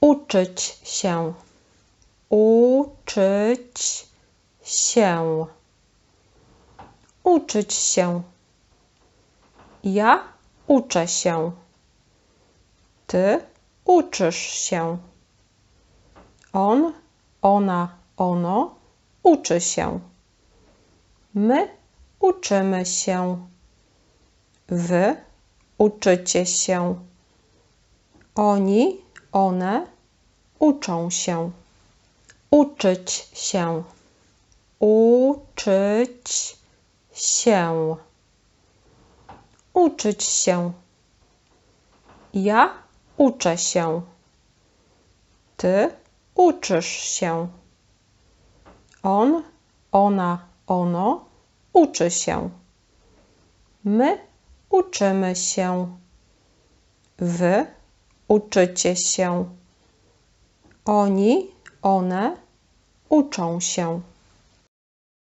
uczyć się, uczyć się, uczyć się. Ja uczę się. Ty uczysz się. On, ona, ono uczy się. My uczymy się. Wy uczycie się. Oni, one uczą się. Uczyć się. Uczyć się. Uczyć się. Ja uczę się. Ty uczysz się. On, ona, ono uczy się. My uczymy się. Wy uczycie się. Oni, one uczą się.